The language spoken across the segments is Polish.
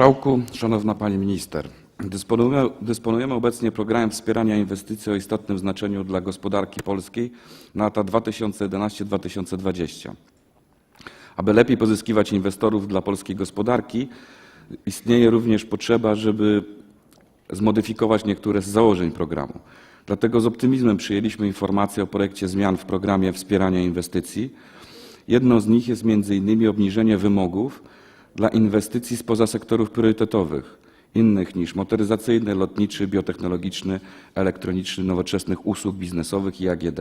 Marszałku, Szanowna Pani Minister. Dysponujemy, dysponujemy obecnie programem wspierania inwestycji o istotnym znaczeniu dla gospodarki polskiej na lata 2011-2020. Aby lepiej pozyskiwać inwestorów dla polskiej gospodarki, istnieje również potrzeba, żeby zmodyfikować niektóre z założeń programu. Dlatego z optymizmem przyjęliśmy informację o projekcie zmian w programie wspierania inwestycji. Jedną z nich jest m.in. obniżenie wymogów dla inwestycji spoza sektorów priorytetowych, innych niż motoryzacyjny, lotniczy, biotechnologiczny, elektroniczny, nowoczesnych usług biznesowych i AGD.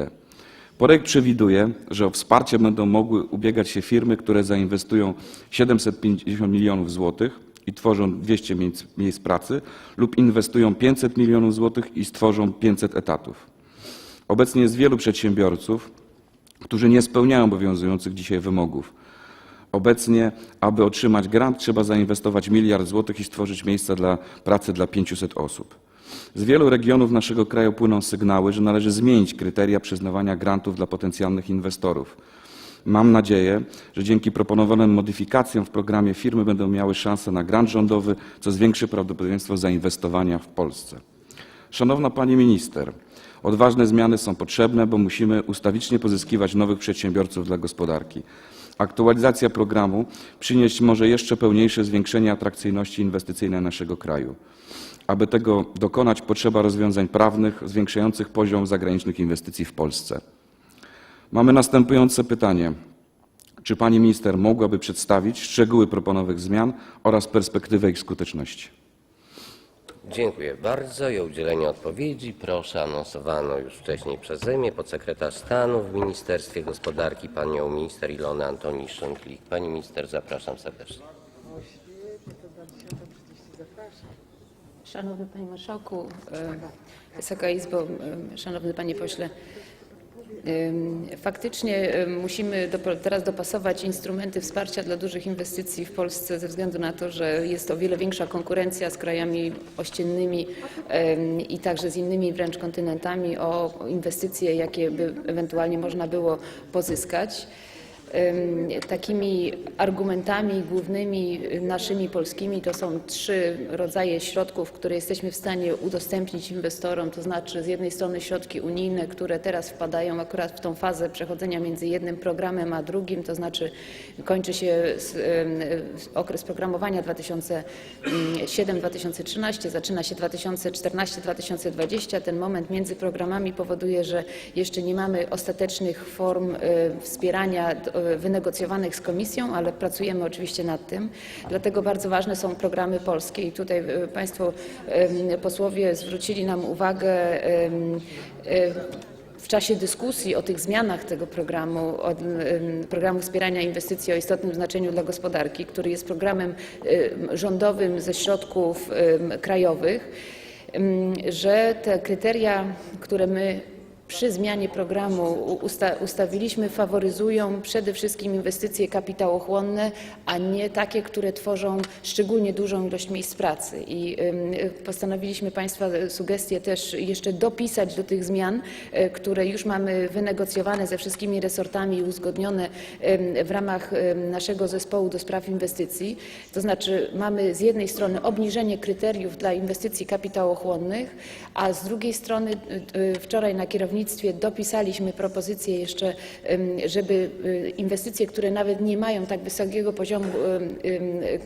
Projekt przewiduje, że o wsparcie będą mogły ubiegać się firmy, które zainwestują 750 milionów złotych i tworzą 200 miejsc, pracy lub inwestują 500 milionów złotych i stworzą 500 etatów. Obecnie jest wielu przedsiębiorców, którzy nie spełniają obowiązujących dzisiaj wymogów. Obecnie, aby otrzymać grant, trzeba zainwestować miliard złotych i stworzyć miejsca dla pracy dla 500 osób. Z wielu regionów naszego kraju płyną sygnały, że należy zmienić kryteria przyznawania grantów dla potencjalnych inwestorów. Mam nadzieję, że dzięki proponowanym modyfikacjom w programie firmy będą miały szansę na grant rządowy, co zwiększy prawdopodobieństwo zainwestowania w Polsce. Szanowna Pani Minister, odważne zmiany są potrzebne, bo musimy ustawicznie pozyskiwać nowych przedsiębiorców dla gospodarki. Aktualizacja programu przynieść może jeszcze pełniejsze zwiększenie atrakcyjności inwestycyjnej naszego kraju. Aby tego dokonać, potrzeba rozwiązań prawnych zwiększających poziom zagranicznych inwestycji w Polsce. Mamy następujące pytanie. Czy Pani Minister mogłaby przedstawić szczegóły proponowanych zmian oraz perspektywę ich skuteczności? Dziękuję bardzo i o udzielenie odpowiedzi proszę anonsowaną już wcześniej przeze mnie podsekretarz stanu w Ministerstwie Gospodarki panią minister Ilonę Antoni-Szynklik. Pani minister, zapraszam serdecznie. Szanowny Panie Marszałku, e, Wysoka Izbo, e, Szanowny Panie Pośle. Faktycznie musimy teraz dopasować instrumenty wsparcia dla dużych inwestycji w Polsce ze względu na to, że jest o wiele większa konkurencja z krajami ościennymi i także z innymi wręcz kontynentami o inwestycje, jakie by ewentualnie można było pozyskać. Takimi argumentami głównymi y, naszymi polskimi to są trzy rodzaje środków, które jesteśmy w stanie udostępnić inwestorom, to znaczy z jednej strony środki unijne, które teraz wpadają akurat w tą fazę przechodzenia między jednym programem a drugim, to znaczy kończy się okres programowania 2007-2013, zaczyna się 2014-2020. Ten moment między programami powoduje, że jeszcze nie mamy ostatecznych form y, wspierania wynegocjowanych z Komisją, ale pracujemy oczywiście nad tym. Dlatego bardzo ważne są programy polskie i tutaj y, Państwo ym, posłowie zwrócili nam uwagę y, w czasie dyskusji o tych zmianach tego programu, programu wspierania inwestycji o istotnym znaczeniu dla gospodarki, który jest programem ym, rządowym ze środków krajowych, że te kryteria, które my przy zmianie programu usta ustawiliśmy, faworyzują przede wszystkim inwestycje kapitałochłonne, a nie takie, które tworzą szczególnie dużą ilość miejsc pracy. I postanowiliśmy Państwa sugestie też jeszcze dopisać do tych zmian, y, które już mamy wynegocjowane ze wszystkimi resortami i uzgodnione w ramach naszego zespołu do spraw inwestycji. To znaczy mamy z jednej strony obniżenie kryteriów dla inwestycji kapitałochłonnych, a z drugiej strony y, y, wczoraj na kierownictwie dopisaliśmy propozycję jeszcze, żeby y, inwestycje, które nawet nie mają tak wysokiego poziomu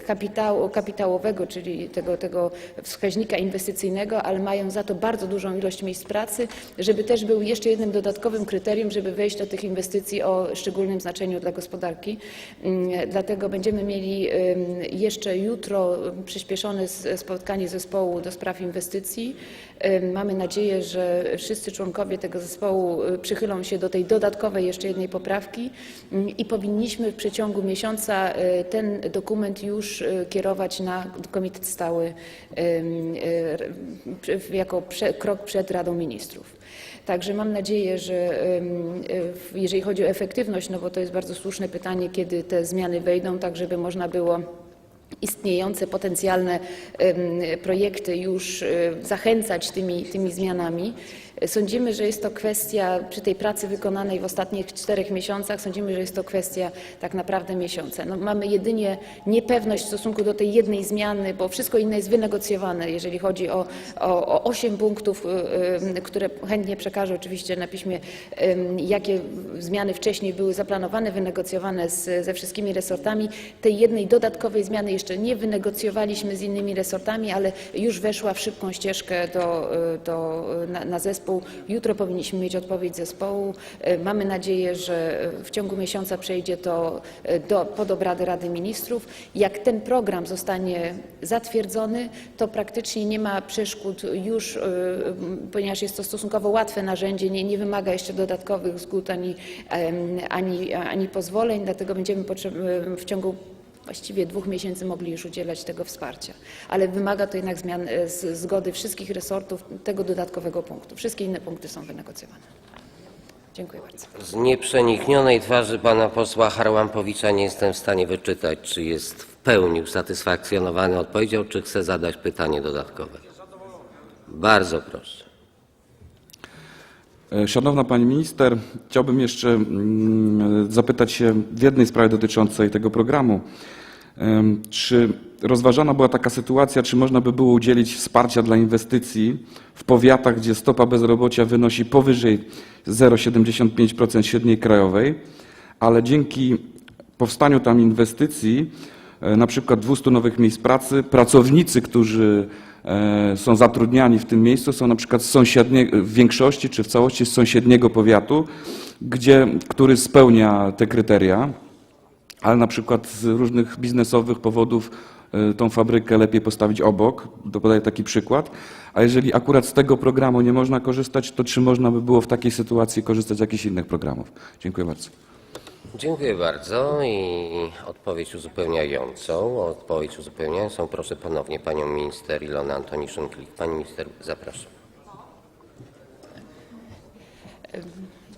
kapitału, kapitałowego, czyli tego, tego wskaźnika inwestycyjnego, ale mają za to bardzo dużą ilość miejsc pracy, żeby też był jeszcze jednym dodatkowym kryterium, żeby wejść do tych inwestycji o szczególnym znaczeniu dla gospodarki. Ym, Dlatego będziemy mieli jeszcze jutro przyspieszone spotkanie zespołu do spraw inwestycji. Mamy nadzieję, że wszyscy członkowie tego zespołu y, przychylą się do tej dodatkowej jeszcze jednej poprawki ym, i powinniśmy w przeciągu miesiąca y, ten dokument już y, kierować na komitet stały jako krok przed Radą Ministrów. Także mam nadzieję, że jeżeli chodzi o efektywność, no bo to jest bardzo słuszne pytanie, kiedy te zmiany wejdą, tak żeby można było istniejące potencjalne projekty już zachęcać tymi, tymi zmianami. Sądzimy, że jest to kwestia, przy tej pracy wykonanej w ostatnich czterech miesiącach, sądzimy, że jest to kwestia tak naprawdę miesiąca. No, mamy jedynie niepewność w stosunku do tej jednej zmiany, bo wszystko inne jest wynegocjowane, jeżeli chodzi o, o, o 8 punktów, y, y, które chętnie przekażę oczywiście na piśmie, ym, jakie zmiany wcześniej były zaplanowane, wynegocjowane z, ze wszystkimi resortami. Tej jednej dodatkowej zmiany jeszcze nie wynegocjowaliśmy z innymi resortami, ale już weszła w szybką ścieżkę do, y, do, y, na, na zespół. Jutro powinniśmy mieć odpowiedź zespołu. Y, Mamy nadzieję, że w ciągu miesiąca przejdzie to y, do, pod obrady Rady Ministrów. Jak ten program zostanie zatwierdzony, to praktycznie nie ma przeszkód już, ponieważ jest to stosunkowo łatwe narzędzie, nie, nie wymaga jeszcze dodatkowych zgód ani, ani, ani pozwoleń, dlatego będziemy w ciągu właściwie dwóch miesięcy mogli już udzielać tego wsparcia. Ale wymaga to jednak zmian e, zgody wszystkich resortów tego dodatkowego punktu. Wszystkie inne punkty są wynegocjowane. Dziękuję bardzo. Z nieprzeniknionej twarzy pana posła Harłampowicza nie jestem w stanie wyczytać, czy jest w pełni usatysfakcjonowany odpowiedzią, czy chce zadać pytanie dodatkowe. Bardzo proszę. E, Szanowna Pani Minister, chciałbym jeszcze mm, zapytać się w jednej sprawie dotyczącej tego programu. Czy rozważana była taka sytuacja, czy można by było udzielić wsparcia dla inwestycji w powiatach, gdzie stopa bezrobocia wynosi powyżej 0,75% średniej krajowej, ale dzięki powstaniu tam inwestycji, e, na przykład 200 nowych miejsc pracy, pracownicy, którzy są zatrudniani w tym miejscu, są na przykład z w większości czy w całości z sąsiedniego powiatu, gdzie, który spełnia te kryteria, ale na przykład z różnych biznesowych powodów e, tą fabrykę lepiej postawić obok, podaję taki przykład. A jeżeli akurat z tego programu nie można korzystać, to czy można by było w takiej sytuacji korzystać z jakichś innych programów? Dziękuję bardzo. Dziękuję bardzo i odpowiedź uzupełniającą. Odpowiedź uzupełniającą proszę ponownie panią minister Ilonę Antoniszyn-Klik. Pani minister, zapraszam.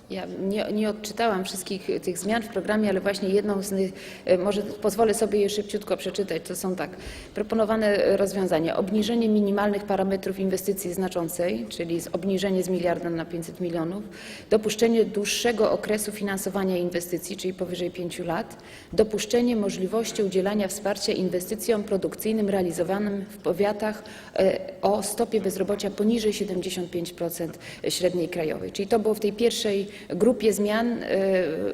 Ja nie, nie odczytałam wszystkich tych zmian w programie, ale właśnie jedną z nich, e, może pozwolę sobie je szybciutko przeczytać. To są tak, proponowane rozwiązania. Obniżenie minimalnych parametrów inwestycji znaczącej, czyli obniżenie z miliarda na 500 milionów. Dopuszczenie dłuższego okresu finansowania inwestycji, czyli powyżej 5 lat. Dopuszczenie możliwości udzielania wsparcia inwestycjom produkcyjnym realizowanym w powiatach e, o stopie bezrobocia poniżej 75% średniej krajowej. Czyli to było w tej pierwszej grupie zmian,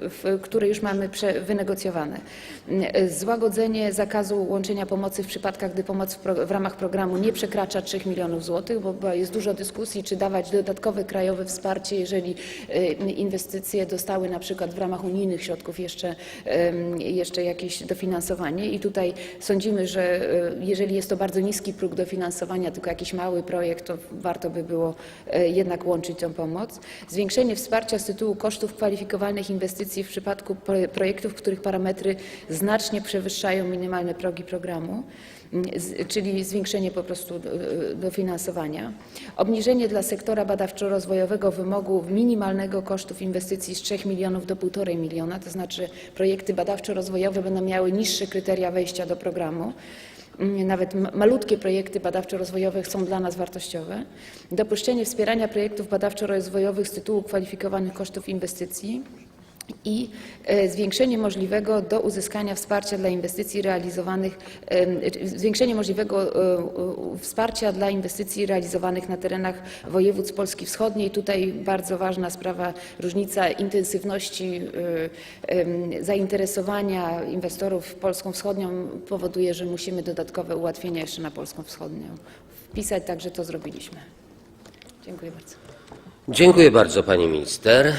w, które już mamy wynegocjowane. E, Złagodzenie zakazu łączenia pomocy w przypadkach, gdy pomoc w, ramach programu nie przekracza 3 milionów złotych, bo jest dużo dyskusji, czy dawać dodatkowe krajowe wsparcie, jeżeli e, inwestycje dostały na przykład w ramach unijnych środków jeszcze, jeszcze jakieś dofinansowanie. I tutaj sądzimy, że jeżeli jest to bardzo niski próg dofinansowania, tylko jakiś mały projekt, to warto by było jednak łączyć tę pomoc. Zwiększenie wsparcia z tytułu kosztów kwalifikowalnych inwestycji w przypadku pro- projektów, których parametry znacznie przewyższają minimalne progi programu, m, z- czyli zwiększenie po prostu e, dofinansowania. Obniżenie dla sektora badawczo-rozwojowego wymogu minimalnego kosztów inwestycji z 3 milionów do 1,5 miliona, to znaczy projekty badawczo-rozwojowe będą miały niższe kryteria wejścia do programu. Nawet ma- malutkie projekty badawczo-rozwojowe są dla nas wartościowe. Dopuszczenie wspierania projektów badawczo-rozwojowych z tytułu kwalifikowanych kosztów inwestycji i e, zwiększenie możliwego do uzyskania wsparcia dla inwestycji realizowanych, zwiększenie możliwego e, wsparcia dla inwestycji realizowanych na terenach województw Polski Wschodniej. Tutaj bardzo ważna sprawa, różnica intensywności e, zainteresowania inwestorów Polską Wschodnią powoduje, że musimy dodatkowe ułatwienia jeszcze na Polską Wschodnią wpisać, także to zrobiliśmy. Dziękuję bardzo. Dziękuję bardzo pani minister.